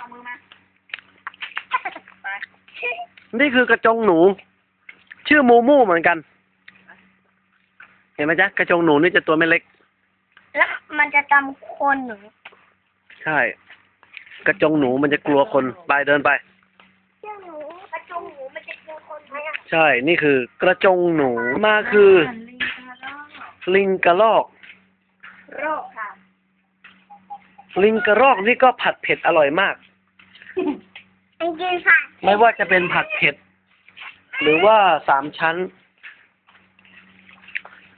เอามือมา ไป นี่คือกระจงหนู ชื่อมูมูเหมือนกัน เห็นไหมจ๊ะกระจงหนูนี่จะตัวไม่เล็ก แล้วมันจะจำคนหนูใช่ กระจงหนูมันจะกลัวคนไปเดินไป เจ้าหนูกระจงหนูมันจะกลัวคนไหมอะใช่ นี่คือกระจงหนูมาคือ ลิงกระรอก โรคค่ะ ลิงกระรอกนี่ก็ผัดเผ็ดอร่อยมาก จริงๆค่ะไม่ว่าจะเป็นผัดเผ็ด หรือว่าสามชั้น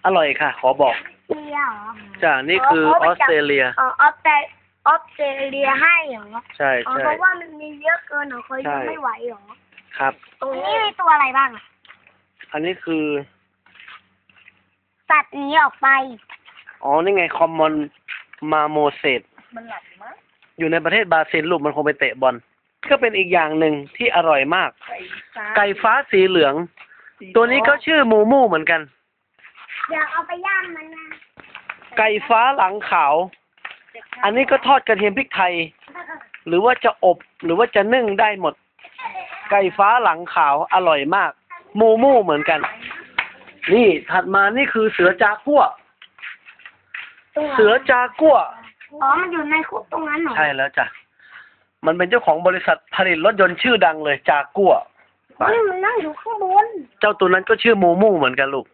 อร่อยค่ะ ขอบอกเลียเหรอจ้านี่คือออสเตรเลีย อ๋อออสเตรออสเตรเลียให้เหรอใช่อ๋อใช่เพราะว่ามันมีเยอะเกินเหรอเคยใช่ยังไม่ไหวเหรอครับ ตรงนี้มีตัวอะไรบ้างอะอันนี้คือตัดนี้ออกไป อ๋อ นี่ไงคอมมอนมาโมเซตมันหลับมั้ง อยู่ในประเทศบราซิลลูกมันคงไปเตะบอล ก็เป็นอีกอย่างหนึ่งที่อร่อยมาก ไก่ฟ้าไก่ฟ้าสีเหลืองสีตัวนี้ก็ชื่อมูมูเหมือนกัน อยากเอาไปย่างมันนะไก่ฟ้าหลังขาว อันนี้ก็ทอดกระเทียมพริกไทย หรือว่าจะอบหรือว่าจะนึ่งได้หมด ไก่ฟ้าหลังขาวอร่อยมาก มูมูเหมือนกัน นี่ถัดมานี่คือเสือจากัวตัวเสือจากัวอ๋อ มันอยู่ในคุกตรงนั้นเหรอ ใช่แล้วจ้ะ มันเป็นเจ้าของบริษัทผลิตรถยนต์ชื่อดังเลยจากัวนี่มันนั่งอยู่ข้างบนเจ้าตัวนั้นก็ชื่อมูมูเหมือนกันลูก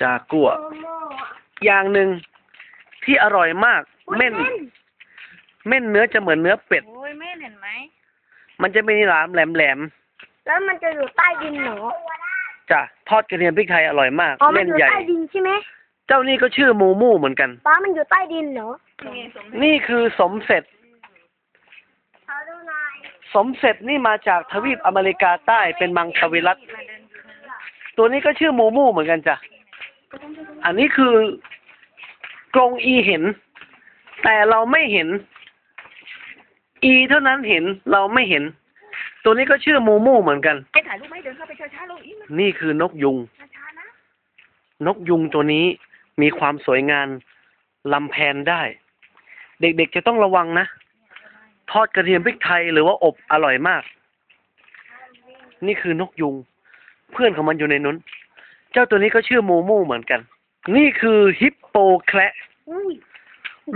จากัวโมโม่อย่างหนึ่งที่อร่อยมาก เม่น เม่นเนื้อจะเหมือนเนื้อเป็ด โอ้ยแม่เห็นไหม มันจะมีหลามแหลมแหลมแล้วมันจะอยู่ใต้ดินเหรอๆจ้ะทอดกระเทียมพริกไทยอร่อยมากอ๋อมันเม่นอยู่ใหญ่ ใต้ดินใช่ไหมเจ้านี่ก็ชื่อมูมูเหมือนกัน ป้ามันอยู่ใต้ดินเหรอนี่สมนี่คือสมเสร็จเอาดูหน่อย สมเสร็จนี่มาจากทวีปอเมริกาใต้เป็นมังควิรัตตัวนี้ก็ชื่อมูมูเหมือนกันจ้ะ อันนี้คือกรงอีเห็น แต่เราไม่เห็น อีเท่านั้นเห็นเราไม่เห็น ตัวนี้ก็ชื่อมูมูเหมือนกันไปถ่ายรูปไหมเดินเข้าไปช้าๆลงอีกนะนี่คือนกยุงช้าๆนะนกยุงตัวนี้มีความสวยงามลำแพนได้ เด็กๆจะต้องระวังนะ ทอดกระเทียมพริกไทยหรือว่าอบอร่อยมาก นี่คือนกยุง เพื่อนของมันอยู่ในนั้น เจ้าตัวนี้ก็ชื่อมูมูเหมือนกัน นี่คือฮิปโปแคระอุ้ย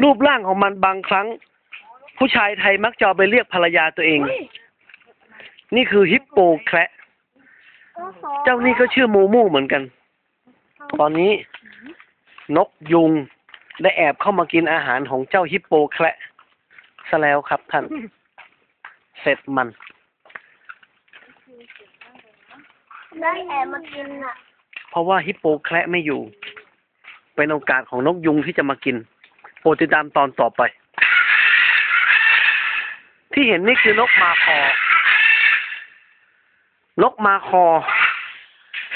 รูปร่างของมันบางครั้ง ผู้ชายไทยมักจะเอาไปเรียกภรรยาตัวเอง นี่คือฮิปโปแคระโอ้โหเจ้านี่ก็ชื่อมูมูเหมือนกัน ตอนนี้ นกยุงได้แอบเข้ามากินอาหารของเจ้าฮิปโปแคระ ซะแล้วครับท่าน เสร็จมัน ได้แอบมากินอะ เพราะว่าฮิปโปแคระไม่อยู่ เป็นโอกาสของนกยุงที่จะมากิน โปรดติดตามตอนต่อไป ที่เห็นนี่คือนกมาคอนกมาคอ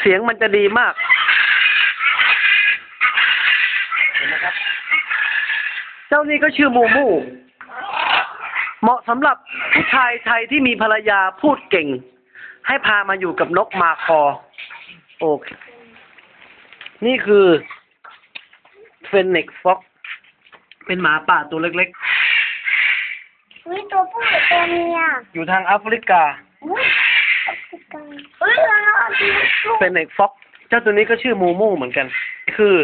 เสียงมันจะดีมากเห็นไหมครับเจ้านี่ก็ชื่อมูมู เหมาะสำหรับผู้ชายไทยที่มีภรรยาพูดเก่ง ให้พามาอยู่กับนกมาคอ โอเค นี่คือเฟนเน็กฟ็อกเป็นหมาป่าตัวเล็กอุ้ยตัวผู้หรือตัวเมียๆอยู่ทางแอฟริกาอุ้ยเฮ้ยเราเอาดูลูกเฟนเน็กฟ็อกเจ้าตัวนี้ก็ชื่อมูมูเหมือนกัน คือ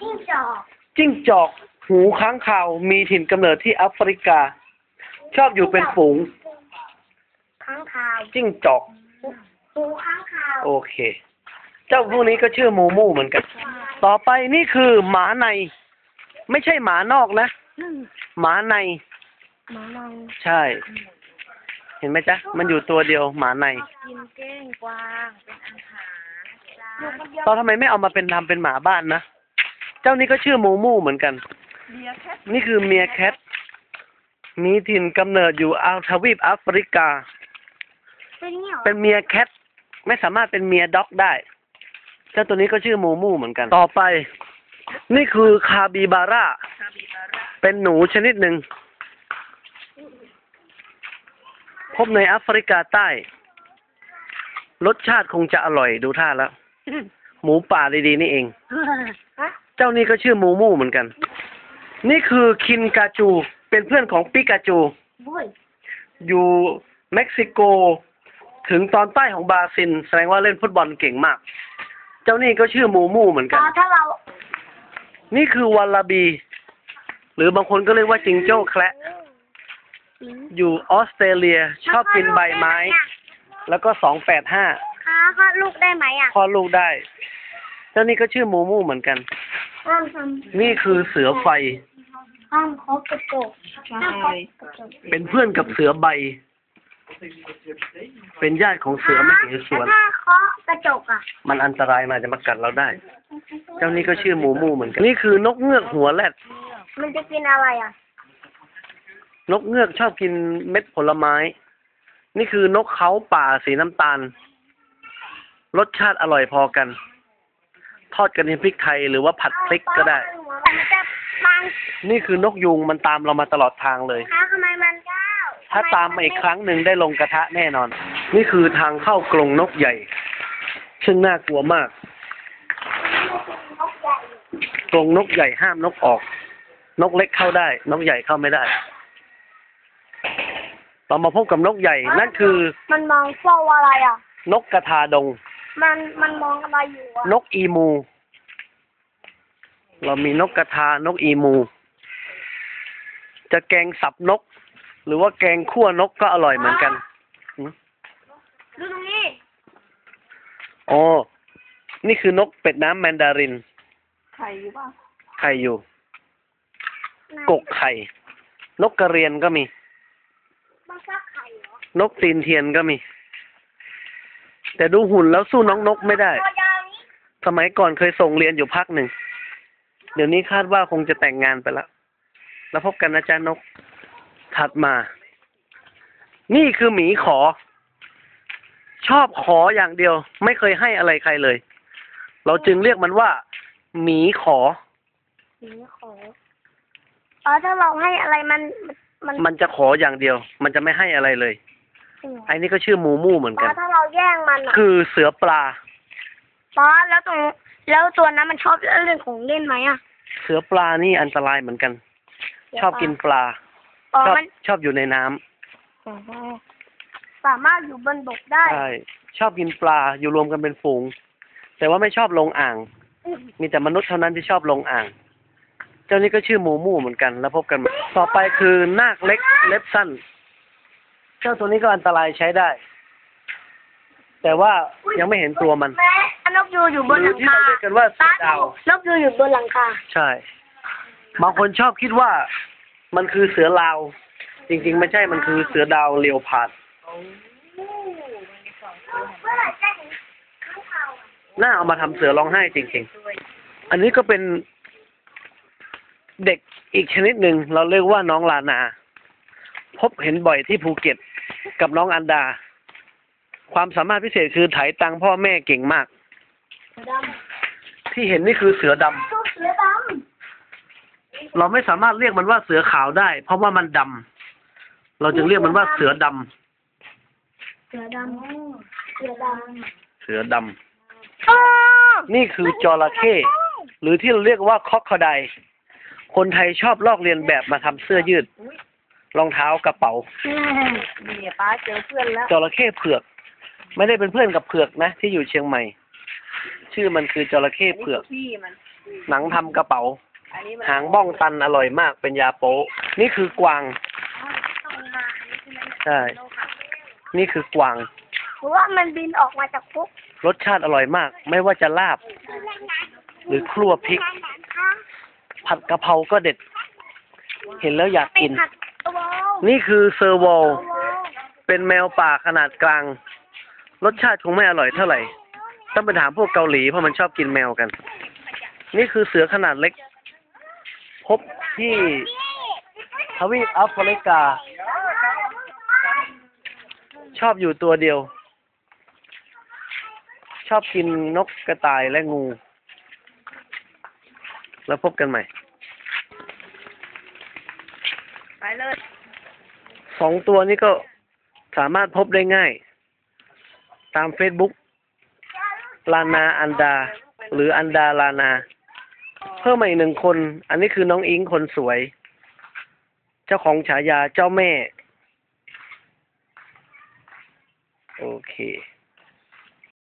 จิ้งจอกจิ้งจอก หูค้างคาวมีถิ่นกำเนิดที่แอฟริกา ชอบอยู่เป็นฝูงค้างคาวจิ้งจอกหูค้างคาว โอเค เจ้าพวกนี้ก็ชื่อมูมูเหมือนกัน ต่อไปนี่คือหมาใน ไม่ใช่หมานอกนะ หมาใน หมาลังใช่ เห็นไหมจ๊ะ มันอยู่ตัวเดียวหมาในกินเก้งกวางเป็นอาหารจ้าอยู่คนเดียวตอนทำไมไม่เอามาเป็นทำเป็นหมาบ้านนะ เจ้านี้ก็ชื่อมูมูเหมือนกันเบียร์แคทนี่คือเมียแคท มีถิ่นกำเนิดอยู่อาทวีปแอฟริกาเป็นอย่างนี้เหรอเป็นเมียแคทไม่สามารถเป็นเมียด็อกได้ เจ้าตัวนี้ก็ชื่อมูมูเหมือนกัน ต่อไป นี่คือคาบิบาร่า คาบิบาร่าเป็นหนูชนิดหนึ่ง พบในแอฟริกาใต้ รสชาติคงจะอร่อยดูท่าแล้ว หมูป่าดีๆนี่เอง ฮะ เจ้านี่ก็ชื่อมูมูเหมือนกัน นี่คือคินกาจู เป็นเพื่อนของปิกาจูบุ้ยอยู่เม็กซิโก ถึงตอนใต้ของบราซิลแสดงว่าเล่นฟุตบอลเก่งมาก เจ้านี่ก็ชื่อมูมูเหมือนตกันอนถ้าเรานี่คือวาลาบี หรือบางคนก็เรียกว่าจิงโจ้แคระอยู่ออสเตรเลียชอบกินใบไม้ แล้วก็สองแปดห้าค้าคลอดลูกได้ไหมอะคลอดลูกได้ เจ้านี่ก็ชื่อมูมูเหมือนกันห้ามทนี่คือเสือไฟำ ห้ามเคาะกระจกห้ามเคาะกระจกเป็นเพื่อนกับเสือใบ เป็นญาติของเสือไม่เหสวนแล้วถ้าเคาะกระจกอะมันอันตรายมาจะมากัดเราได้ เจ้านี่ก็ชื่อหมูมูเหมือนกัน นี่คือนกเงือกหัวแรด มันจะกินอะไรอะนกเงือกชอบกินเม็ดผลไม้ นี่คือนกเขาป่าสีน้ำตาล รสชาติอร่อยพอกัน ทอดกันในพริกไทยหรือว่าผัดพริกก็ได้มันจะ บางนี่คือนกยูงมันตามเรามาตลอดทางเลยค้าทำไมมันก้าวถ้าตามมาอีกครั้งหนึ่งได้ลงกระทะแน่นอน นี่คือทางเข้ากรงนกใหญ่ ซึ่งน่ากลัวมากนกใหญ่กรงนกใหญ่ห้ามนกออก นกเล็กเข้าได้ นกใหญ่เข้าไม่ได้ เรามาพบกับนกใหญ่ นั่นคือ มันมองเฝ้าอะไรอะ นกกระทาดง มันมันมองอะไรอยู่อะ นกอีมู เรามีนกกระทานกอีมู จะแกงสับนก หรือว่าแกงคั่วนกก็อร่อยเหมือนกันหืมดูตรงนี้อ๋อนี่คือนกเป็ดน้ำแมนดาริน ไข่อยู่ป่ะไข่อยู่ กกไข่ นกกระเรียนก็มีมันฟักไข่เหรอนกตีนเทียนก็มี แต่ดูหุ่นแล้วสู้น้องนกไม่ได้ ตัวยาวนี้ สมัยก่อนเคยส่งเรียนอยู่พักหนึ่ง เดี๋ยวนี้คาดว่าคงจะแต่งงานไปแล้ว แล้วพบกันนะจ๊ะนก ถัดมา นี่คือหมีขอ ชอบขออย่างเดียว ไม่เคยให้อะไรใครเลย เราจึงเรียกมันว่า หมีขอสีขออ๋อถ้าเราให้อะไรมันมันมันจะขออย่างเดียว มันจะไม่ให้อะไรเลยจริงเหรอไอ้นี่ก็ชื่อมูมูเหมือนอ๋กัอนถ้าเราแย่งมันอะคือเสือปลา อ๋อแล้วตรงแล้วตัวนั้นมันชอบเล่นของเล่นไหมอะ เสือปลานี่อันตรายเหมือนกัน ชอบกินปลา อ๋อชอบมันชอบอยู่ในน้ำอ๋อสามารถอยู่บนบกได้ใช่ชอบกินปลาอยู่รวมกันเป็นฝูง แต่ว่าไม่ชอบลงอ่าง มีแต่มนุษย์เท่านั้นที่ชอบลงอ่าง เจ้านี่ก็ชื่อหมูมู่เหมือนกัน แล้วพบกันใหม่ต่อไปคือนาคเล็กเล็บสั้น เจ้าตัวนี้ก็อันตรายใช้ได้ แต่ว่ายังไม่เห็นตัวมันแม่นกยูอยู่บนหลังที่คาเราเรียกกันว่าเสือดาว นกยูอยู่บนหลังคาใช่ บางคนชอบคิดว่า มันคือเสือลาว จริง ๆ ไม่ใช่ มันคือเสือดาวเลียวผาด เมื่อไหร่จะเห็นข้างเขาอะน่าเอามาทำเสือร้องไห้จริง ๆ อันนี้ก็เป็นเด็กอีกชนิดหนึ่งเราเรียกว่าน้องลานา พบเห็นบ่อยที่ภูเก็ตกับน้องอันดา ความสามารถพิเศษคือไถตังพ่อแม่เก่งมากดที่เห็นนี่คือเสือดำำตัวเสือดเราไม่สามารถเรียกมันว่าเสือขาวได้ เพราะว่ามันดำเราจึงเรียกมันว่าเสือดำำเสือดำเสือดำเสือดำนี่คือจระเข้หรือที่เราเรียกว่าคอกคอไดคนไทยชอบลอกเลียนแบบมาทำเสื้อยืดรองเท้ากระเป๋า นี่ป้าเจอเพื่อนแล้วจระเข้เผือก ไม่ได้เป็นเพื่อนกับเผือกนะ ที่อยู่เชียงใหม่ ชื่อมันคือจระเข้เผือก พี่มันหนังทำกระเป๋า อันนี้มันหางบ้องตันอร่อยมากเป็นยาโป๊ะนี่คือกวางใช่นี่คือกวาง เพราะว่ามันบินออกมาจากคุกรสชาติอร่อยมาก ไม่ว่าจะลาบ หรือครัวพริก ผัดกะเพราก็เด็ด เห็นแล้วอยากกินผัดตัวนี่คือเซอร์โวลเป็นแมวป่าขนาดกลาง รสชาติคงไม่อร่อยเท่าไหร่ ต้องไปถามพวกเกาหลีเพราะมันชอบกินแมวกัน นี่คือเสือขนาดเล็ก พบที่ทวีปแอฟริกา ชอบอยู่ตัวเดียว ชอบกินนกกระต่ายและงู แล้วพบกันใหม่ ไปเลย สองตัวนี้ก็สามารถพบได้ง่าย ตามเฟซบุ๊กลานาอันดา หรืออันดาลานา เพิ่มมาอีกหนึ่งคน อันนี้คือน้องอิงคนสวย เจ้าของฉายาเจ้าแม่ โอเค